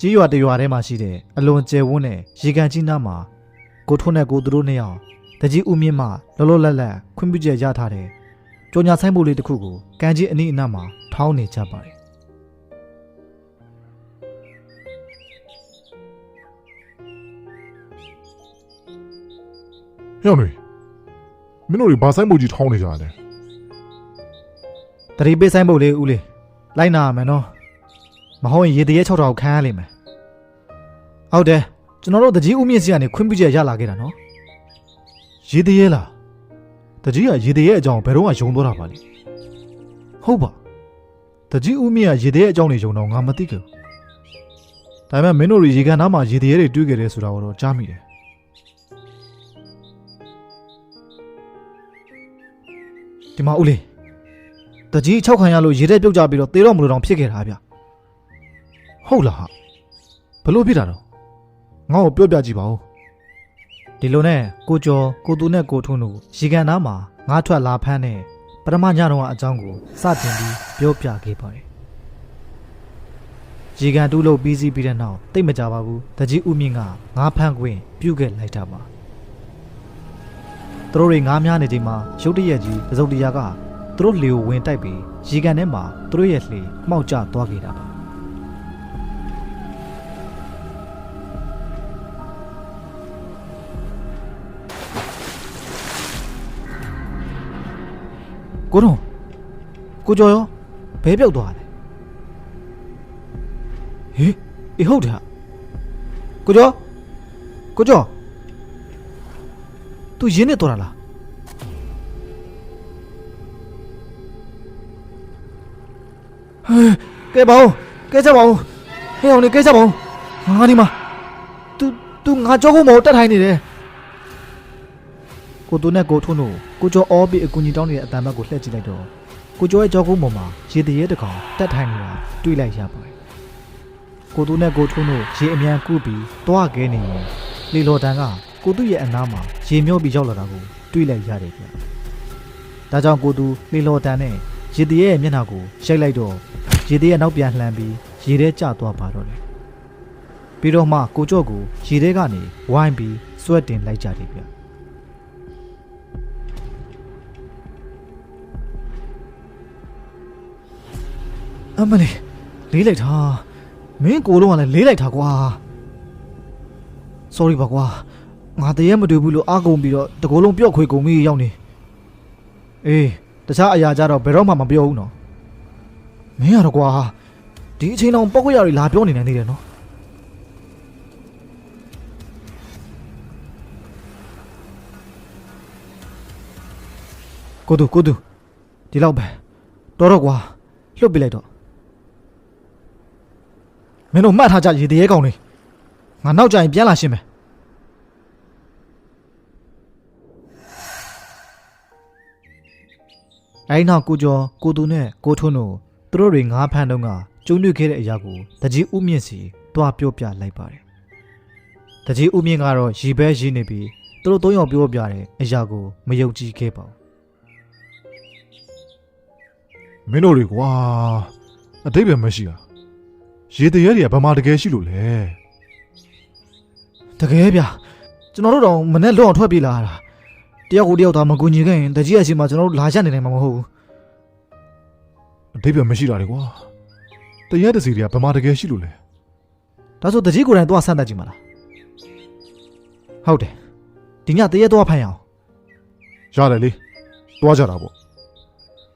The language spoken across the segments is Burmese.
ကြီးရွာတရွာထဲမှာရှိတဲ့အလွန်ကျယ်ဝန်းတဲ့ရေကန်ကြီးနားမှာကိုထွန်းနဲ့ကိုသူတို့နှစ်ယောက်တကြီးဦးမြင့်မှလောလောလတ်လတ်ခွင့်ပြုချက်ရထားတဲ့ကြော်ညာဆိုင်ပို့လေးတစ်ခုကိုကန်ကြီးအနီးအနားမှာထောင်းနေကြပါတယ်ဟဲ့နေမင်းတို့တွေဘာဆိုင်မှုကြီးထောင်းနေကြတယ်တတိပေးဆိုင်ပို့လေးဦးလေးလိုက်နာရမယ်နော် မဟုတ်ရင်ရေတရေ6ထောင်ခန်းရလိမ့်မယ်ဟုတ်တယ်ကျွန်တော်တို့တကြီးဦးမြင့်စီကနေခွင့်ပြုချက်ရလာခဲ့တာနော်ရေတရေလားတကြီးကရေတရေအကြောင်းဘယ်တော့မှယုံတော့တာပါလေဟုတ်ပါတကြီးဦးမြင့်ကရေတရေအကြောင်းတွေယုံတော့ငါမသိခဲ့ဘူးဒါပေမဲ့မင်းတို့တွေရေကန်သားမှာရေတရေတွေတွေ့ခဲ့တယ်ဆိုတာကိုတော့ကြားမိတယ်ဒီမှာဦးလေးတကြီး6ခံရလို့ရေထဲပြုတ်ကြပြီးတော့သေတော့မလို့တော့ဖြစ်ခဲ့တာဗျ ဟုတ်လားဟာဘလို့ဖြစ်တာတော့ငါ့ကိုပြောပြကြည့်ပါဦးဒီလိုနဲ့ကိုကျော်ကိုသူနဲ့ကိုထွန်းတို့ရေကန်သားမှာငါးထွက်လာဖမ်းတဲ့ပထမညတော့အကြောင်းကိုစတင်ပြီးပြောပြခဲ့ပါတယ်ရေကန်တူးလို့ပြီးစီးပြီးတဲ့နောက်တိတ်မကြပါဘူးတကြီးဦးမြင့်ကငါးဖမ်းခွင့်ပြုခဲ့လိုက်တာပါသူတို့တွေငါးများနေချိန်မှာရုတ်တရက်ကြီးတစုံတရာကသူတို့လေကိုဝင်တိုက်ပြီးရေကန်ထဲမှာသူတို့ရဲ့လှေမှောက်ကျသွားခဲ့တာပါ ကိုတော့ကိုကျော်ရောဘဲပြောက်သွားတယ်ဟေးအေးဟုတ်တယ်ဟာကိုကျော်ကိုကျော် तू ရင်းနေတော့တာလားဟဲ့ကဲပါဦးကဲကြပါဦးဟဲ့အောင်လေကဲကြပါဦးငါဒီမှာ तू तू ငါကြောက်ဖို့မဟုတ်တက်ထိုင်နေတယ် ကိုသူနဲ့ကိုထွန်းတို့ကိုကျော်အောပြီးအကူကြီးတောင်းနေတဲ့အတန်ဘက်ကိုလှည့်ကြည့်လိုက်တော့ကိုကျော်ရဲ့ကြောကုန်းပေါ်မှာရေတရေတစ်ကောင်တက်ထိုင်နေတာတွေ့လိုက်ရပါတယ်။ကိုသူနဲ့ကိုထွန်းတို့ရေအမြန်ကူးပြီးတွားခဲနေရင်လေလော်တန်ကကိုသူရဲ့အနားမှာရေမျောပြီးရောက်လာတာကိုတွေ့လိုက်ရတယ်ဗျ။ဒါကြောင့်ကိုသူလေလော်တန်နဲ့ရေတရေရဲ့မျက်နှာကိုရိုက်လိုက်တော့ရေတရေနောက်ပြန်လှမ်းပြီးရေထဲကျသွားပါတော့တယ်။ပြီးတော့မှကိုကျော်ကိုရေထဲကနေဝိုင်းပြီးဆွဲတင်လိုက်ကြတယ်ဗျ။ အမလေးလေးလိုက်တာမင်းကိုလုံးကလည်းလေးလိုက်တာကွာ sorry ပါကွာငါတည်းရမတွေ့ဘူးလို့အားကုန်ပြီးတော့တကိုယ်လုံးပြော့ခွေကုန်ပြီးရောက်နေအေးတခြားအရာကြတော့ဘယ်တော့မှမပြောဘူးနော်မင်းရတော့ကွာဒီအချိန်တော့ပောက်ခွေရတွေလာပြောနေနေသေးတယ်နော်ကိုတူကိုတူဒီလောက်ပဲတော်တော့ကွာလှုပ်ပြလိုက်တော့ မင်းတို့မှတ်ထားကြရေတရေကောင်တွေငါနောက်ကြရင်ပြန်လာရှင်းမယ်အဲဒီနောက်ကိုကျော်ကိုသူနဲ့ကိုထွန်းတို့သူတို့တွေငါးဖမ်းတော့ကကျုံတွေ့ခဲ့တဲ့အရာကိုတကြီးဥမြင့်စီတွားပြောပြလိုက်ပါတယ်တကြီးဥမြင့်ကတော့ရီဘဲရီနေပြီးသူတို့သုံးယောက်ပြောပြတဲ့အရာကိုမယုံကြည်ခဲ့ပါဘူးမင်းတို့တွေကွာအတိတ်ပဲမရှိတာ ရေတရေတွေကဘာမှတကယ်ရှိလို့လဲတကယ်ဗျကျွန်တော်တို့တော့မနဲ့လွတ်အောင်ထွက်ပြေးလာတာတယောက်ကိုတယောက်သာမကူညီခဲ့ရင်တကြီးအစီမှာကျွန်တော်တို့လာရက်နေနိုင်မှာမဟုတ်ဘူးအတိတ်ပဲမရှိတာလေကွာတရေတစီတွေကဘာမှတကယ်ရှိလို့လဲဒါဆိုတကြီးကိုယ်တိုင်သွားဆန်းတတ်ကြည့်မလားဟုတ်တယ်ဒီညတရေသွားဖမ်းရအောင်ရတယ်လေတွားကြတာပေါ့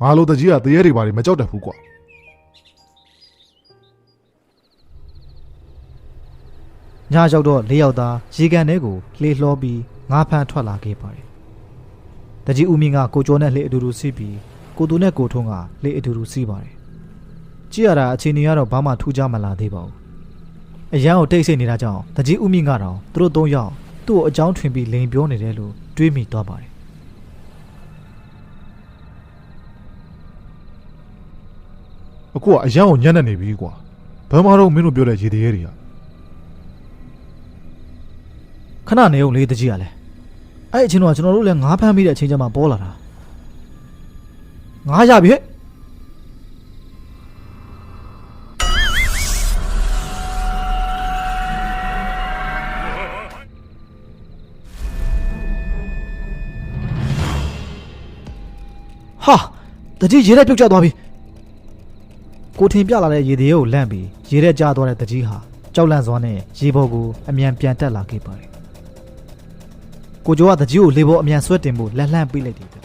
ငါလိုတကြီးကတရေတွေဘာတွေမကြောက်တတ်ဘူးကွာ ညရောက်တော့၄ယောက်သားရေကန်ထဲကိုလှေလှောပြီးငါးဖမ်းထွက်လာခဲ့ပါတယ်တကြီးဦးမင်းကကိုကျော်နဲ့လှေအတူတူစီးပြီးကိုသူနဲ့ကိုထုံးကလှေအတူတူစီးပါတယ်ကြည့်ရတာအချိန်ကြီးကတော့ဘာမှထူးခြားမလာသေးပါဘူးအရန်ကိုတိတ်ဆိတ်နေတာကြောင့်တကြီးဦးမင်းကတော့သူတို့သုံးယောက်သူ့ကိုအကြောင်းထွင်ပြီးလိန်ပြောနေတယ်လို့တွေးမိသွားပါတယ်အခုကအရန်ကိုညံ့နေနေပြီကွာဘာမှတော့မင်းတို့ပြောတဲ့ရေတရေတွေက ခဏနေုံလေးတကြီးကလည်းအဲ့အချင်းတော့ကျွန်တော်တို့လည်းငါးဖမ်းမိတဲ့အချိန်ကျမှပေါ်လာတာငါရပြီဟဲ့ဟာတတိရေထဲပြုတ်ကျသွားပြီကိုထင်ပြလာတဲ့ရေသေးကိုလန့်ပြီးရေထဲကျသွားတဲ့တတိဟာကြောက်လန့်စွာနဲ့ရေပေါ်ကိုအမြန်ပြန်တက်လာခဲ့ပါတယ် ကိုကျော်ကတကြီးကိုလေပေါ်အမြန်ဆွဲတင်ဖို့လက်လှမ်းပေးလိုက်တယ်ဗျ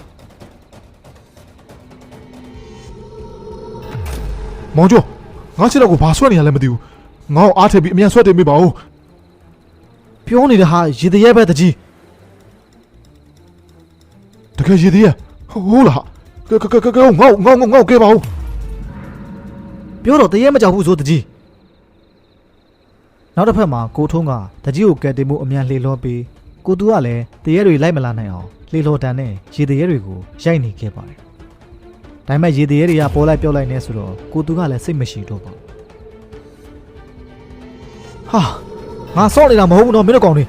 မောင်ကျော်ငါချစ်တော့ကိုဘာဆွဲနေရလဲမသိဘူးငါ့ကိုအားထည့်ပြီးအမြန်ဆွဲတင်ပေးပါဦးပြောနေတဲ့ဟာရေသေးရဲ့ပဲတကြီးတကယ်ရည်သေးရဟုတ်လားကကကကကငေါငေါငေါငေါကဲပါဦးပြောတော့တရေမကြောက်ဘူးဆိုတကြီးနောက်တစ်ဖက်မှာကိုထုံးကတကြီးကိုကယ်တင်မှုအမြန်လှေလောပြီး ကိုသူကလည်းတရေတွေလိုက်မလာနိုင်အောင်လှေလောတန်နဲ့ရေတရေတွေကိုရိုက်နေခဲ့ပါတယ်ဒါပေမဲ့ရေတရေတွေကပေါ်လိုက်ပြောက်လိုက်နေဆိုတော့ကိုသူကလည်းစိတ်မရှိတော့ပါဘူးဟာငါဆော့နေတာမဟုတ်ဘူးတော့မင်းတို့ကောင်တွေ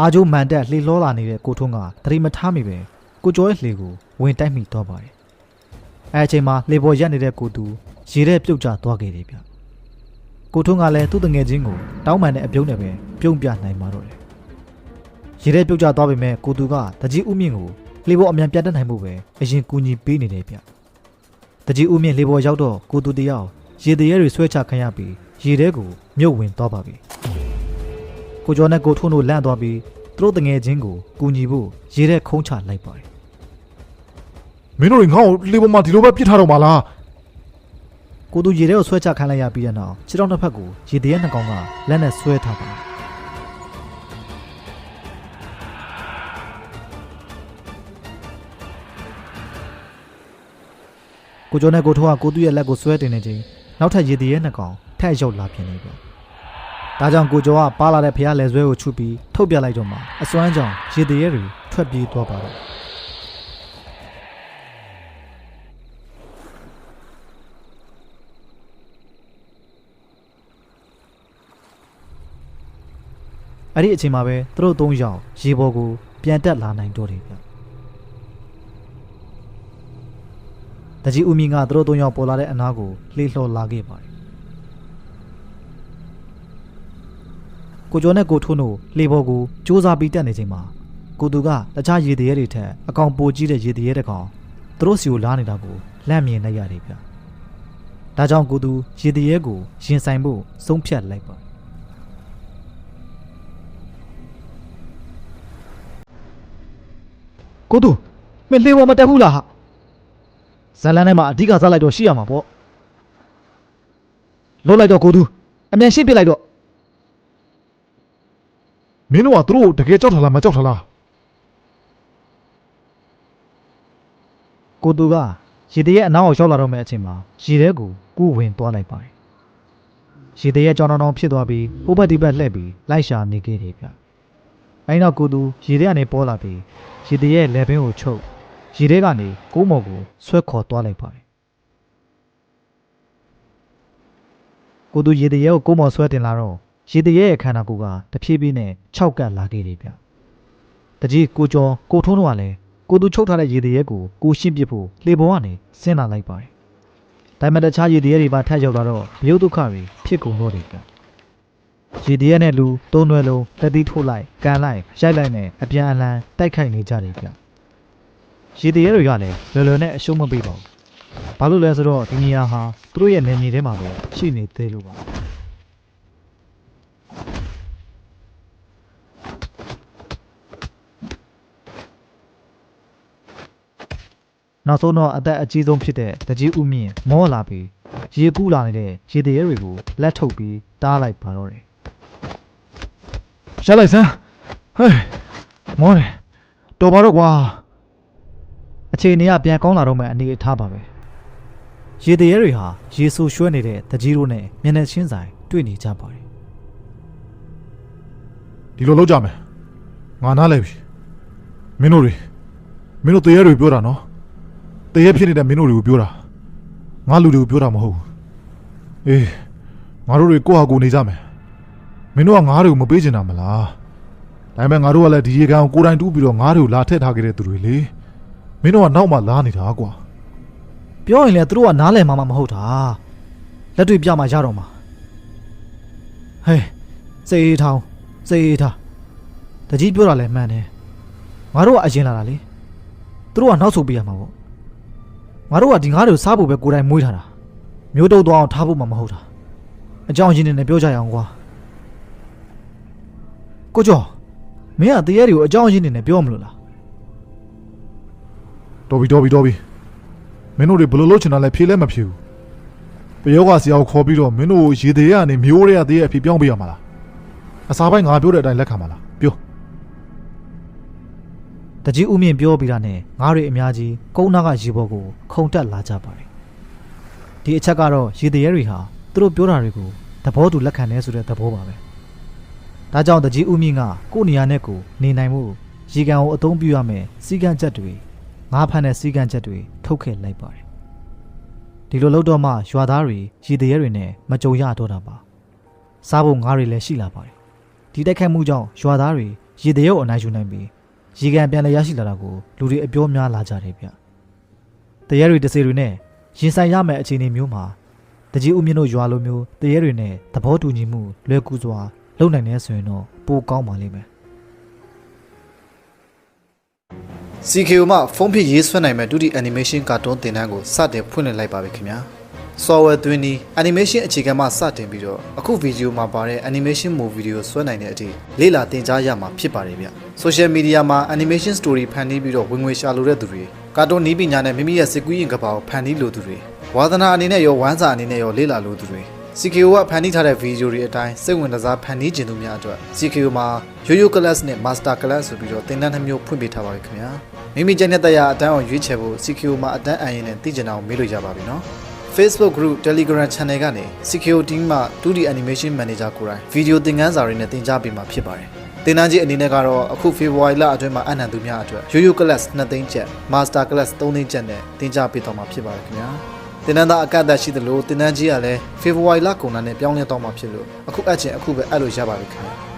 အာဂျိုမန်တက်လှေလောလာနေတဲ့ကိုထုံးကသတိမထားမိပဲကိုကျော်ရဲ့လှေကိုဝင်တိုက်မိတော့ပါတယ်အဲအချိန်မှာလေပေါ်ရက်နေတဲ့ကိုသူရေထဲပြုတ်ကျသွားခဲ့တယ်ဗျ ကိုထုံးကလည်းသူ့တငယ်ချင်းကိုတောင်းပန်တဲ့အပြုံးနဲ့ပဲပြုံးပြနိုင်မှာတော့တယ်ရေထဲပြုတ်ကျသွားပေမဲ့ကိုသူကတကြီးဥမြင့်ကိုလေပေါ်အမြန်ပြတ်တက်နိုင်မှုပဲအရင်ကူညီပေးနေတယ်ဗျတကြီးဥမြင့်လေပေါ်ရောက်တော့ကိုသူတယောက်ရေတရဲတွေဆွဲချခံရပြီးရေထဲကိုမြုပ်ဝင်သွားပါပြီကိုကျော်နဲ့ကိုထုံးတို့လန့်သွားပြီးသူတို့တငယ်ချင်းကိုကူညီဖို့ရေထဲခုံးချလိုက်ပါတယ်မင်းတို့တွေငါ့ကိုလေပေါ်မှာဒီလိုပဲပြစ်ထားတော့မှာလား ကိုသူရေထဲကိုဆွဲချခိုင်းလိုက်ရပြီးတဲ့နောက်ခြေထောက်နှစ်ဖက်ကိုရေတရဲနှစ်ကောင်ကလက်နဲ့ဆွဲထားပါတယ်ကိုကျော်နဲ့ကိုထိုးကကိုသူရဲ့လက်ကိုဆွဲတင်နေချိန်နောက်ထပ်ရေတရဲနှစ်ကောင်ထက်ရောက်လာပြင်နေပြန်ဒါကြောင့်ကိုကျော်ကပါလာတဲ့ဖះလက်ဆွဲကိုချွတ်ပြီးထုတ်ပြလိုက်တော့မှအစွမ်းကြောင့်ရေတရဲတွေထွက်ပြေးသွားပါတော့ အဲ့ဒီအချိန်မှာပဲသူတို့သုံးယောက်ရေပေါ်ကိုပြန်တက်လာနိုင်တော့တယ်ဗျတကြီးဦးမင်းကသူတို့သုံးယောက်ပေါ်လာတဲ့အနားကိုလှေလှော်လာခဲ့ပါတယ်ကိုကျော်နဲ့ကိုထွန်းတို့လှေပေါ်ကိုစူးစမ်းပြီးတက်နေချိန်မှာကိုသူကတခြားရေတရဲတွေထက်အကောင်ပိုကြီးတဲ့ရေတရဲတစ်ကောင်သူတို့စီကိုလာနေတာကိုလန့်မြင်လိုက်ရတယ်ဗျဒါကြောင့်ကိုသူရေတရဲကိုရင်ဆိုင်ဖို့ဆုံးဖြတ်လိုက်ပါတယ် ကိုသူမင်းလေဝမတက်ဘူးလားဟာဇလန်းထဲမှာအဓိကစားလိုက်တော့ရှိရမှာပေါ့လွတ်လိုက်တော့ကိုသူအမြန်ရှင်းပြလိုက်တော့မင်းတို့ကသူတို့ကိုတကယ်ကြောက်ထားလားမကြောက်ထားလားကိုသူကရေတရဲအနောက်ကိုရောက်လာတော့မယ့်အချိန်မှာရေထဲကိုကူးဝင်သွားလိုက်ပါတယ်ရေတရဲကြောင်တောင်တောင်ဖြစ်သွားပြီးဟိုဘက်ဒီဘက်လှည့်ပြီးလိုက်ရှာနေခဲ့တယ်ဗျ အဲဒီနောက်ကိုသူရေထဲကနေပေါ်လာပြီးရေတရဲလက်ဘင်းကိုချုပ်ရေထဲကနေကိုးမော်ကိုဆွဲခေါ်သွားလိုက်ပါတယ်ကိုသူရေတရဲကိုကိုးမော်ဆွဲတင်လာတော့ရေတရဲရဲ့ခန္ဓာကိုယ်ကတဖြည်းဖြည်းနဲ့ခြောက်ကပ်လာခဲ့တယ်ဗျတကြီးကိုကျော်ကိုထုံးတို့ကလည်းကိုသူချုပ်ထားတဲ့ရေတရဲကိုကိုရှင်းပစ်ဖို့လေပေါ်ကနေဆင်းလာလိုက်ပါတယ်။ဒါပေမဲ့တခြားရေတရဲတွေပါထပ်ရောက်လာတော့ဘယုတ်ဒုက္ခတွေဖြစ်ကုန်တော့တယ်ဗျ။ ရေတရဲနဲ့လူသုံးတွဲလုံးတက်သီးထိုးလိုက်ကန်လိုက်ရိုက်လိုက်နဲ့အပြန်အလှန်တိုက်ခိုက်နေကြတယ်ဗျ။ရေတရဲတွေကလည်းလွယ်လွယ်နဲ့အရှုံးမပေးပါဘူး။ဘာလို့လဲဆိုတော့ဒီနေရာဟာသူတို့ရဲ့နေမြေထဲမှာပဲရှိနေသေးလို့ပါ။နောက်ဆုံးတော့အသက်အကြီးဆုံးဖြစ်တဲ့တကြီးဦးမြင့်မောလာပြီးရေကူးလာနေတဲ့ရေတရဲတွေကိုလက်ထုတ်ပြီးတားလိုက်ပါတော့တယ် ရလိုက်စမ်းဟဲ့မောတယ်တော်ပါတော့ကွာအခြေအနေကပြန်ကောင်းလာတော့မှအနေအထားပါပဲရေတရဲတွေဟာရေဆူရွှဲနေတဲ့တကြီးတို့နဲ့မျက်နှာချင်းဆိုင်တွေ့နေကြပါတယ်ဒီလိုလုပ်ကြမယ်ငါနားလဲပြီမင်းတို့တွေမင်းတို့တရေတွေပြောတာနော်တရေဖြစ်နေတဲ့မင်းတို့တွေကိုပြောတာငါလူတွေကိုပြောတာမဟုတ်ဘူးအေးငါတို့တွေကိုယ့်ဟာကိုယ်နေကြမယ် မင်းတို့ကငါတွေကိုမပေးချင်တာမလားဒါပေမဲ့ငါတို့ကလည်းဒီရေကန်ကိုကိုယ်တိုင်တူးပြီးတော့ငါတွေကိုလာထည့်ထားခဲ့တဲ့သူတွေလေမင်းတို့ကနောက်မှလာနေတာကွာပြောရင်လည်းသူတို့ကနားလည်မှာမဟုတ်တာလက်တွေ့ပြမှာရတော့မှာဟေးစေးထောင်းစေးထားတကြီးပြောတာလည်းမှန်တယ်ငါတို့ကအရင်လာတာလေသူတို့ကနောက်ဆုတ်ပေးရမှာပေါ့ငါတို့ကဒီငါးတွေကိုစားဖို့ပဲကိုယ်တိုင်မွေးထားတာမျိုးတုပ်သွားအောင်ထားဖို့မှမဟုတ်တာအကြောင်းရင်းနဲ့ပြောကြရအောင်ကွာ ကိုကျော်မင်းကတရေတွေကိုအကြောင်းရင်းနဲ့ပြောမလို့လားတော်ပြီတော်ပြီတော်ပြီမင်းတို့တွေဘယ်လိုလုပ်ချင်တာလဲဖြေလဲမဖြေဘူးပယောဂဆရာကိုခေါ်ပြီးတော့မင်းတို့ရေသေးရကနေမျိုးတွေကတည်းရဲ့အဖြစ်ပြောင်းပေးရမှာလားအစားပိုင်းငါပြောတဲ့အတိုင်းလက်ခံမှာလားပြောတကြီးဦးမြင့်ပြောပြီးတာနဲ့ငါးတွေအများကြီးကုန်းနာကရေဘော်ကိုခုံတက်လာကြပါတယ်ဒီအချက်ကတော့ရေတရေတွေဟာသူတို့ပြောတာတွေကိုသဘောတူလက်ခံနေဆိုတဲ့သဘောပါပဲ ဒါကြောင့်တကြီးဦးမြင့်ကကိုယ့်နေရာနဲ့ကိုယ်နေနိုင်မှုရေကန်ကိုအသုံးပြုရမယ်စီကံချက်တွေငါးဖမ်းတဲ့စီကံချက်တွေထုတ်ခဲ့လိုက်ပါတယ်ဒီလိုလုပ်တော့မှရွာသားတွေရေတရေတွေနဲ့မကြုံရတော့တာပါစားဖို့ငါးတွေလည်းရှိလာပါတယ်ဒီတိုက်ခတ်မှုကြောင့်ရွာသားတွေရေတရေကိုအနိုင်ယူနိုင်ပြီးရေကန်ပြန်လည်ရရှိလာတာကိုလူတွေအပြောများလာကြတယ်ဗျ။တရဲတွေတစေတွေနဲ့ရင်ဆိုင်ရမယ့်အခြေအနေမျိုးမှာတကြီးဦးမြင့်တို့ရွာလိုမျိုးတရဲတွေနဲ့သဘောတူညီမှုလွယ်ကူစွာ လုပ်နိုင်နေဆိုရင်တော့ပိုကောင်းပါလိမ့်မယ်။ CKO မှဖုန်းဖြစ်ရေးဆွဲနိုင်မဲ့ဒုတိ animation ကာတွန်းသင်တန်းကိုစတင်ဖွင့်လှစ်လိုက်ပါပြီခင်ဗျာ software သွင်းပြီး animation အခြေခံမှစတင်ပြီးတော့အခုဗီဒီယိုမှာပါတဲ့ animation movie တွေကိုဆွဲနိုင်တဲ့အထိလေ့လာသင်ကြားရမှာဖြစ်ပါတယ်ဗျ social media မှာ animation story ဖန်တီးပြီးတော့ဝင်ငွေရှာလိုတဲ့သူတွေကာတွန်းနီးပညာနဲ့မိမိရဲ့စိတ်ကူးရင်ကဘာကိုဖန်တီးလိုသူတွေဝါသနာအနေနဲ့ရောဝမ်းစာအနေနဲ့ရောလေ့လာလိုသူတွေ CKO ကဖန်တီးထားတဲ့ဗီဒီယိုတွေအတိုင်းစိတ်ဝင်စားဖန်တီးခြင်းသူများအတွက် CKO မှာ Yo-Yo Class နဲ့ Master Class ဆိုပြီးတော့သင်တန်းတစ်မျိုးဖွင့်ပေးထားပါပြီခင်ဗျာမိမိကျန်တဲ့တရားအတန်းအောင်ရွေးချယ်ဖို့ CKO မှာအတန်းအရင်နဲ့သိကျင်အောင်မေးလို့ရပါပြီနော် Facebook Group Telegram Channel ကနေ CKO Team မှ 2D Animation Manager ကိုယ်တိုင်ဗီဒီယိုသင်ခန်းစာတွေနဲ့သင်ကြားပေးမှာဖြစ်ပါတယ်သင်တန်းကြီးအနေနဲ့ကတော့အခု February လအတွင်းမှာအနံသူများအတွက် Yo-Yo Class 2သိန်းကျပ် Master Class 3သိန်းကျပ်နဲ့သင်ကြားပေးတော့မှာဖြစ်ပါတယ်ခင်ဗျာ သင်တန်းသားအကန့်အသတ်ရှိသလိုသင်တန်းကြီးကလည်း February လကုန်တာနဲ့ပြောင်းလဲတော့မှာဖြစ်လို့အခုအပ်ချင်အခုပဲအပ်လို့ရပါပြီခင်ဗျာ